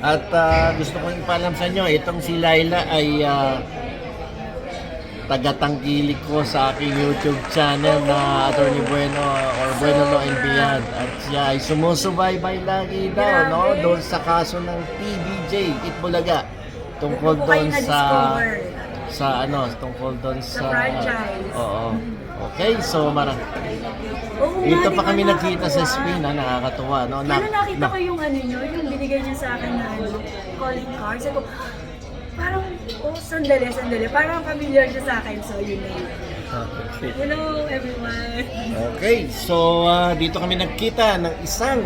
At ah, gusto kong ipaalam sa inyo, itong si Laila ay ah, tagatangkilik ko sa aking YouTube channel na Attorney Bueno or Bueno Law and Beyond. At siya ay sumusubaybay lagi daw no? Doon sa kaso ng PBJ, Itbulaga. Tungkol Doon sa sa ano, tungkol doon sa, franchise. Oo. Okay, so mara. Oo nga, Dito di pa ba kami nakita sa nakakatuwa? Spain, ha, nakakatuwa, no? Ano nakita ko yung ano nyo, yung binigay niya sa akin na ano, calling card. Sabi ko, parang, oh, sandali, sandali. Parang familiar siya sa akin. So, yun na yun. Okay. Hello, everyone. Okay, so ah, dito kami nagkita ng isang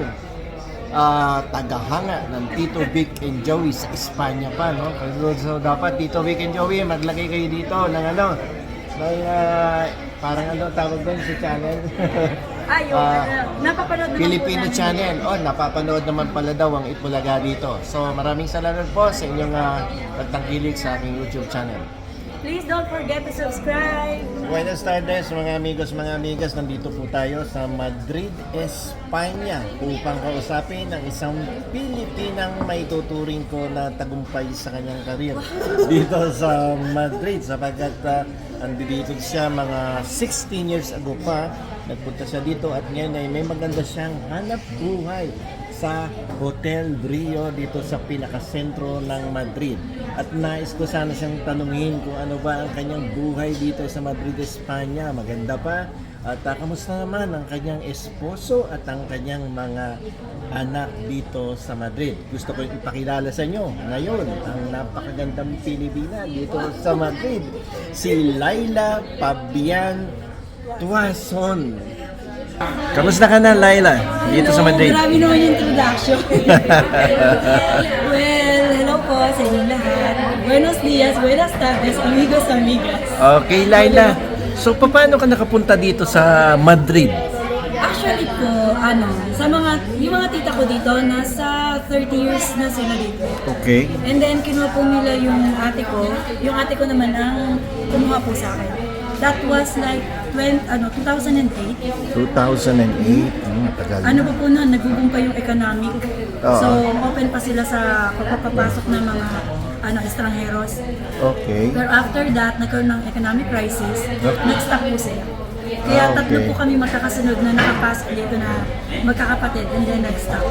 ah, tagahanga ng Tito Vic and Joey sa Espanya pa, no? So, so dapat Tito Vic and Joey, maglagay kayo dito ng ano, ng ah, parang ano tawag doon sa channel? Ah, yung ano, napapanood naman Filipino po channel. Oh, napapanood naman pala daw ang Itbulaga dito. So, maraming salamat po sa inyong uh, pagtangkilik sa aking YouTube channel. Please don't forget to subscribe. Buenas tardes mga amigos, mga amigas. Nandito po tayo sa Madrid, Espanya upang kausapin ang isang Pilipinang may tuturing ko na tagumpay sa kanyang karir dito sa Madrid sapagkat uh, andito siya mga 16 years ago pa nagpunta siya dito at ngayon ay may maganda siyang hanap buhay sa Hotel Brio dito sa pinakasentro ng Madrid. At nais ko sana siyang tanungin kung ano ba ang kanyang buhay dito sa Madrid, Espanya. Maganda pa. At uh, kamusta naman ang kanyang esposo at ang kanyang mga anak dito sa Madrid. Gusto ko ipakilala sa inyo ngayon ang napakagandang Pilipina dito sa Madrid. Si Laila Pabian Tuason. Kamusta ka na, Laila? Dito sa Madrid? Grabe naman yung introduction. well, hello po sa lahat. Buenos dias, buenas tardes, amigos, amigas. Okay, Laila. So, paano ka nakapunta dito sa Madrid? Actually po, ano, sa mga, yung mga tita ko dito, nasa 30 years na sila dito. Okay. And then, kinuha po nila yung ate ko. Yung ate ko naman ang kumuha po sa akin. That was like 20, ano, 2008. 2008. Hmm, tagal. Ano pa po nun, nagugong pa yung economic. Oo. So, open pa sila sa pagpapasok ng mga ano, estrangeros. Okay. Pero after that, nagkaroon ng economic crisis, nag-stop po sila. Kaya Ah, tatlo okay. po kami magkakasunod na nakapasok dito na magkakapatid and then nag-stop.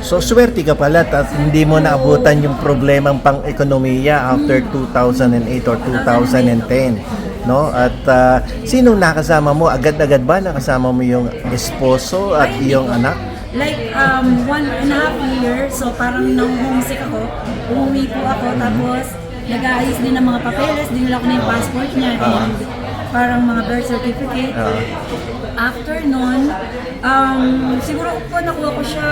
So, swerte ka pala at hindi mo naabutan yung problemang pang-ekonomiya after 2008 or 2010. No? At ah, sinong nakasama mo? Agad-agad ba nakasama mo yung esposo at iyong anak? Like, um, one and a half year, so parang nang homesick ako, umuwi po ako, tapos nag-aayos din ng mga papeles, dinala ko na yung passport niya, and parang mga birth certificate. Ah. After nun, um, siguro po nakuha ko siya,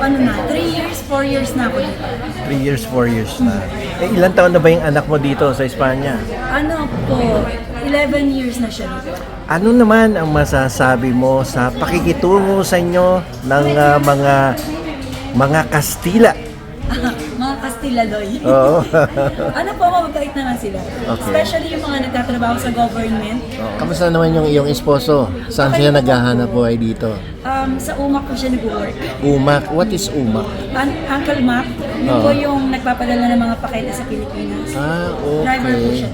ano na, 3 years, 4 years na ako dito. 3 years, 4 years na. Eh, ilan taon na ba yung anak mo dito sa Espanya? Ano po, 11 years na siya dito. Ano naman ang masasabi mo sa pakikitungo sa inyo ng ah, mga mga Kastila? mga Castilla-Loy. Oo. ano po, mababait naman sila. Okay. Especially yung mga nagtatrabaho sa government. Kamusta naman yung iyong esposo? Saan siya naghahanap buhay dito? Um, sa UMAC po siya nag-work. Umak. What is umak? An- Uncle Mac, yun Oo. po yung nagpapadala ng mga pakete sa Pilipinas. Ah, Driver po okay. siya.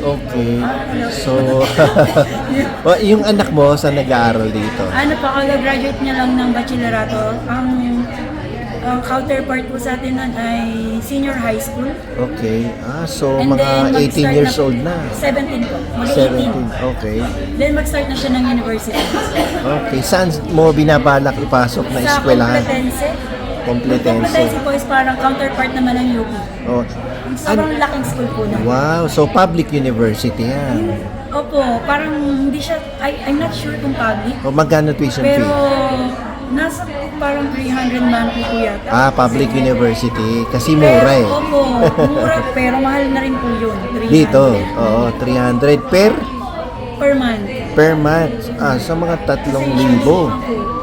Okay. hello. So, oh, yung anak mo sa nag-aaral dito? Ano pa, graduate niya lang ng bachillerato. Ang ang counterpart po sa atin nun ay senior high school. Okay. Ah, so And mga then, 18 mag-start years old na. 17 po. Mag 17. Okay. Then mag-start na siya ng university. Okay. Saan mo binabalak ipasok na sa eskwelahan? Complutense. Competency. Complutense po is parang counterpart naman ng UP. Oh. Sobrang laking school po na. Wow, so public university yan. Opo, parang hindi siya, I, I'm not sure kung public. O magkano tuition Pero fee? Nasa parang 300 monthly po yata. Ah, public university. Kasi mura eh. Opo, mura, pero mahal na rin po yun. 300 Dito, oo, 300 per Per month. per month. Ah, sa mga tatlong libo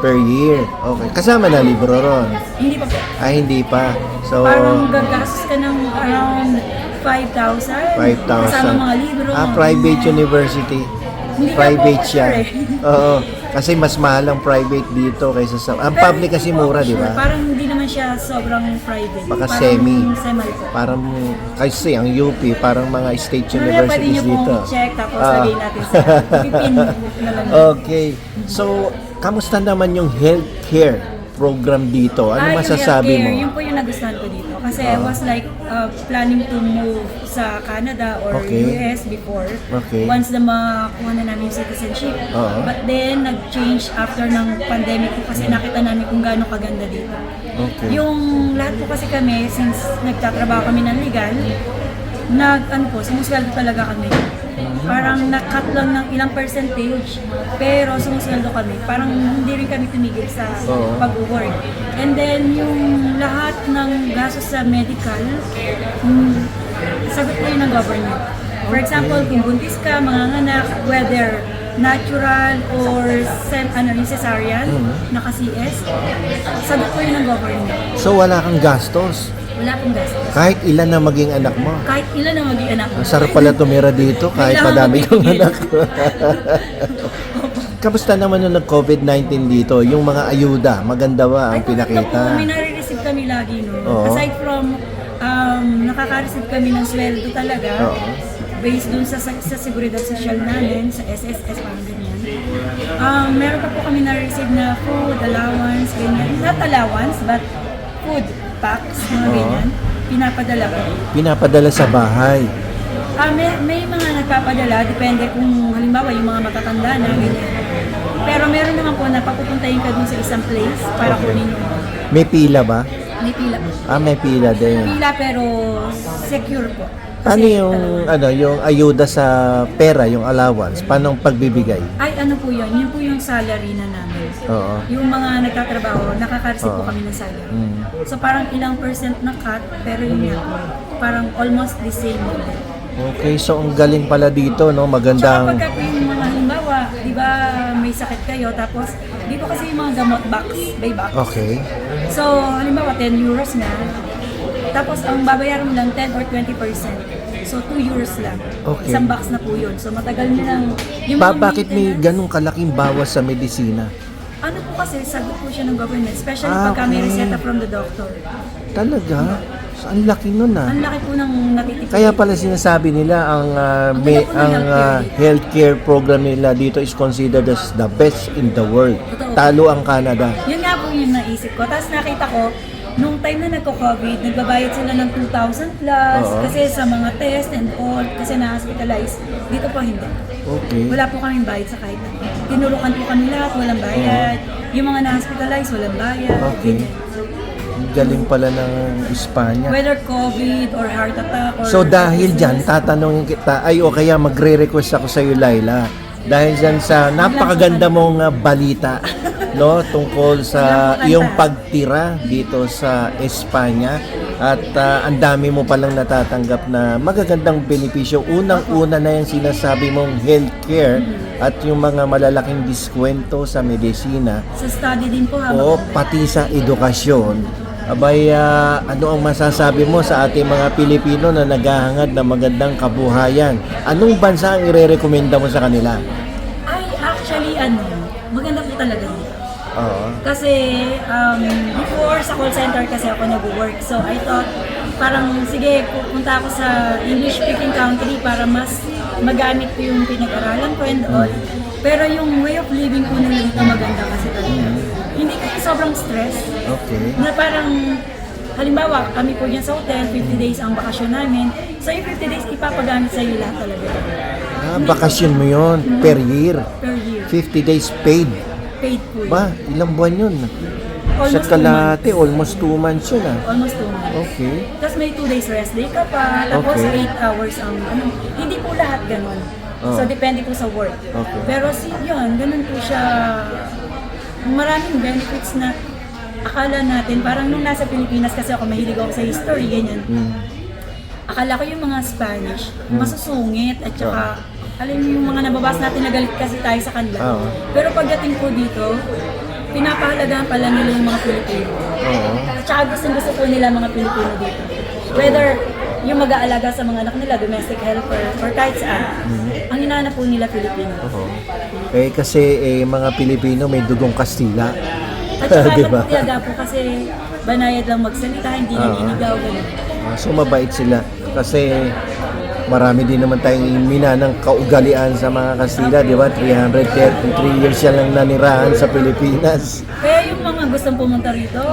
per year. Okay. Kasama na libro ron. Hindi pa po. Ah, hindi pa. So, Parang gagastos ka ng around 5,000. 5,000. Kasama mga libro. Ah, private university. Hindi ka Private siya. sure eh. Oo. Kasi mas mahal ang private dito kaysa sa... Ang Pero public kasi hindi po mura, ako di ba? Parang hindi naman siya sobrang private. Baka Parang semi. Semi po. Parang, kasi ang UP, parang mga state pwede universities niyo dito. pong check tapos Ah. lagay natin sa pipin na lang. Okay. So, kamusta naman yung healthcare program dito? Ano Ah, yung masasabi healthcare, mo? Yun po yung nagustuhan ko dito. Kasi I was like uh, planning to move sa Canada or Okay. US before. Okay. Once na makuha na namin yung citizenship. Oo. But then, nag-change after ng pandemic po kasi nakita namin kung gaano kaganda dito. Okay. Yung lahat po kasi kami, since nagtatrabaho kami ng legal, nag, ano po, sumusweldo talaga kami. Parang na-cut lang ng ilang percentage, pero sumusweldo kami. Parang hindi rin kami tumigil sa Oo. pag-work. And then, yung lahat ng gastos sa medical, mm, sagot po yun ng government. For example, kung buntis ka, manganganak, whether natural or sem, ano, yung cesarean, naka-CS, sagot po yun ng government. So, wala kang gastos. Wala pong gastos. Kahit ilan na maging anak mo. Kahit ilan ang maging anak mo. Ang sarap pala tumira dito kahit madami kang anak. Kamusta naman nung nag-COVID-19 dito? Yung mga ayuda, maganda ba ang Ay, pinakita? May nare-receive kami lagi, no? Oo. Aside from, um, nakaka-receive kami ng sweldo talaga. Oo. Based dun sa, sa, sa seguridad social namin, sa SSS, parang ganyan. Um, meron pa po kami na-receive na food, allowance, ganyan. Not allowance, but food packs, mga Oo. ganyan. Pinapadala po. Pinapadala sa bahay. Ah, may, may mga nagpapadala, depende kung halimbawa yung mga matatanda na, ganyan. Pero meron naman po na papupuntahin ka dun sa isang place para Okay. kunin yung May pila ba? may pila po. Ah, may pila din. Pila pero secure po. Ano yung ano yung ayuda sa pera, yung allowance? Paano ang pagbibigay? Ay, ano po yun? Yun po yung salary na namin. Oo. Yung mga nagtatrabaho, nakaka-receive po Oo. kami ng salary. Mm. So parang ilang percent na cut, pero yun nga po. Parang almost the same. Okay, so ang galing pala dito, no? Tsaka Magandang pagka po yung mga halimbawa, di ba may sakit kayo, tapos dito kasi yung mga gamot box, by box. Okay. So, halimbawa 10 euros na, tapos ang babayaran mo lang 10 or 20%. So, 2 euros lang. Okay. Isang box na po yun. So, matagal nyo lang. Yung Ba, mga bakit may maintenance- ganong kalaking bawas sa medisina? Ano po kasi, sagot po siya ng government. Especially Ah, pagka may okay. reseta from the doctor. Talaga? So, ang laki nun ah. Ang laki po ng natitipid. Kaya pala sinasabi nila ang ah, Ang may, ang healthcare ah, healthcare program nila dito is considered as the best in the world. Totoo. Talo ang Canada. Yun nga po yung naisip ko. Tapos nakita ko, nung time na nagko-COVID, nagbabayad sila ng 2,000 plus Oo. kasi sa mga test and all, kasi na-hospitalize. Dito po hindi. Okay. Wala po kaming bayad sa kahit ano. Tinurukan po kami lahat, walang bayad. Yung mga na-hospitalize, walang bayad. Okay. ganyan. Ang Galing pala ng Espanya. Whether COVID or heart attack or... So dahil dyan, tatanungin kita, ay o kaya magre-request ako sa iyo, Laila. Dahil dyan sa napakaganda mong ah, balita, no, tungkol sa iyong pagtira dito sa Espanya at ah, ang dami mo palang natatanggap na magagandang benepisyo. Unang-una na yung sinasabi mong healthcare at yung mga malalaking diskwento sa medisina Sa study din po ha. o pati sa edukasyon. Abay, ah, ano ang masasabi mo sa ating mga Pilipino na naghahangad ng magandang kabuhayan? Anong bansa ang ire-recommenda mo sa kanila? Ay, actually, ano, maganda po talaga yun. Oo. Kasi um, before sa call center kasi ako nag-work. So I thought parang sige pupunta ako sa English speaking country para mas magamit ko yung pinag-aralan ko and all. Pero yung way of living ko nila dito maganda kasi talaga. Hindi kasi sobrang stress. Okay. Na parang halimbawa kami po dyan sa hotel, 50 days ang bakasyon namin. So yung 50 days ipapagamit sa iyo lahat talaga Ah, bakasyon mo yon per year. per year. 50 days paid. Paid po yun. Ba, ilang buwan yun? Sa Almost two kalahati, months. almost 2 months yun ah. Almost two months. Okay. Tapos may 2 days rest day ka pa, tapos Okay. 8 hours ang ano. Hindi po lahat ganun. Oh. So depende po sa work. Okay. Pero si yun, ganun po siya. Maraming benefits na akala natin, parang nung nasa Pilipinas kasi ako mahilig ako sa history, ganyan. Mm. Akala ko yung mga Spanish, masusungit at saka alam niyo yung mga nababas natin na galit kasi tayo sa kanila. Oo. Pero pagdating po dito, pinapahalagahan pala nila yung mga Pilipino. Oo. At saka gustong gusto po nila mga Pilipino dito. Whether yung mag-aalaga sa mga anak nila, domestic helper, or kahit saan, ang hinahanap po nila Pilipino. Oo. Eh kasi eh, mga Pilipino may dugong Kastila. At saka Diba? diba? po kasi banayad lang magsalita, hindi Ah. naninigaw, ganun. Ah, so mabait sila kasi marami din naman tayong mina ng kaugalian sa mga Kastila, di ba? 333 years siya lang nanirahan sa Pilipinas. Kaya yung mga gustong pumunta rito,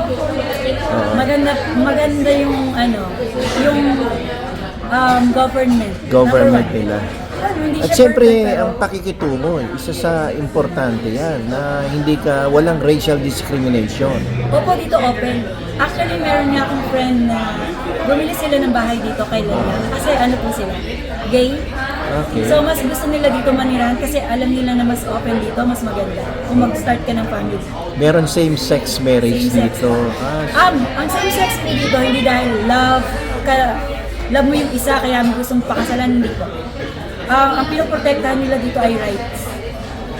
maganda maganda yung ano, yung um, government. Government Number one. nila. Ano, hindi At siya siyempre, perfect, pero- ang pakikitungo, isa sa importante yan, na hindi ka, walang racial discrimination. Opo, dito open. Actually, meron niya friend na bumili sila ng bahay dito kay Lola. Kasi ano po sila, gay. Okay. So, mas gusto nila dito manirahan kasi alam nila na mas open dito, mas maganda. Kung mag-start ka ng family. Meron same-sex marriage Same-sex. dito. Ah, Um, ang same-sex mo dito, hindi dahil love, ka, love mo yung isa, kaya mo gustong pakasalan, hindi po. Um, ang pinoprotektahan nila dito ay rights.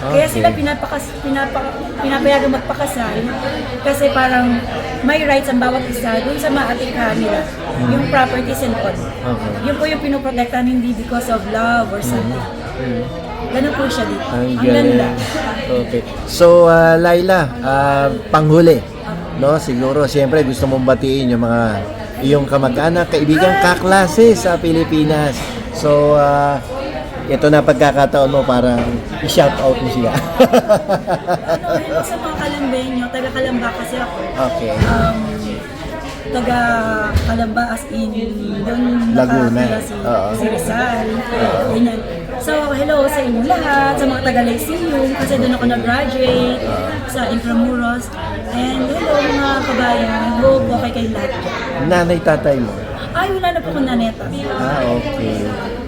Kaya sila pinapakas, pinapa, pinapayagan magpakasal kasi parang may rights ang bawat isa dun sa maatikha nila, yung properties and all. Okay. Yun po yung pinoprotektahan hindi because of love or something. Ganun po siya dito. Ang Ang ganda. Okay. So, ah, Laila, ah, panghuli. No, siguro, siyempre gusto mong batiin yung mga iyong kamag-anak, kaibigan, kaklase sa Pilipinas. So, ah, ito na pagkakataon mo para i-shout out mo siya. Ano, hello sa mga kalambenyo, taga Kalamba kasi ako. okay. um, taga Kalamba as in doon Laguna. nakatira si, Oo. si Rizal ganyan so hello sa inyo lahat sa mga taga Lyceum kasi doon ako nag-graduate sa Intramuros and hello mga kabayan hope okay kayo lahat Nanay, tatay mo. Ay wala na po akong naneta Ah, okay.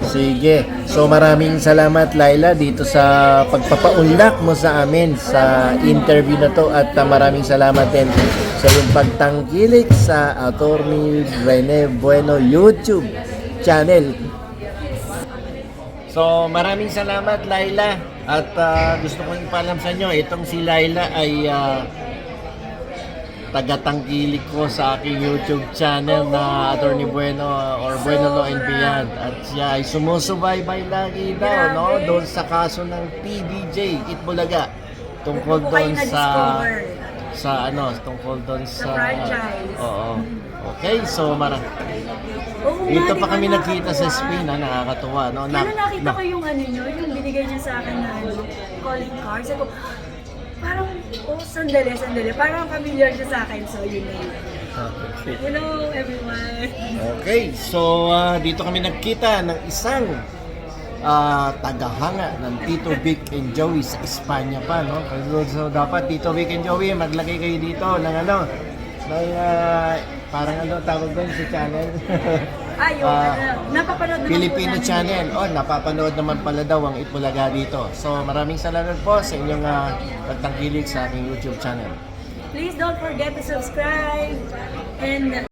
Sige. So maraming salamat Laila dito sa pagpapaunlak mo sa amin sa interview na to at uh, maraming salamat din sa iyong pagtangkilik sa Attorney Rene Bueno YouTube channel. So maraming salamat Laila at uh, gusto kong ipalam sa inyo itong si Laila ay uh, tagatangkilik ko sa aking YouTube channel na Attorney Bueno or Bueno Law and Beyond at siya ay sumusubaybay lagi daw no doon sa kaso ng PBJ Itbulaga tungkol doon sa sa ano tungkol doon sa, franchise. Oo. Okay, so mara dito di pa kami nagkita sa? Spain, ha, nakakatuwa no. Ano nakita ko yung ano nyo, yung binigay niya sa akin na ano, calling card. Sabi ko, parang, oh, sandali, sandali. Parang familiar siya sa akin, so yun na yun. Okay. Hello, everyone. Okay, so ah, dito kami nagkita ng isang ah, tagahanga ng Tito Vic and Joey sa Espanya pa, no? So, so dapat Tito Vic and Joey, maglagay kayo dito ng ano, ng ah, parang ano tawag doon sa channel. Ay, yung Ah, ano, napapanood naman Filipino po channel. Oh, napapanood naman pala daw ang Itbulaga dito. So, maraming salamat po sa inyong uh, pagtangkilik sa aking YouTube channel. Please don't forget to subscribe and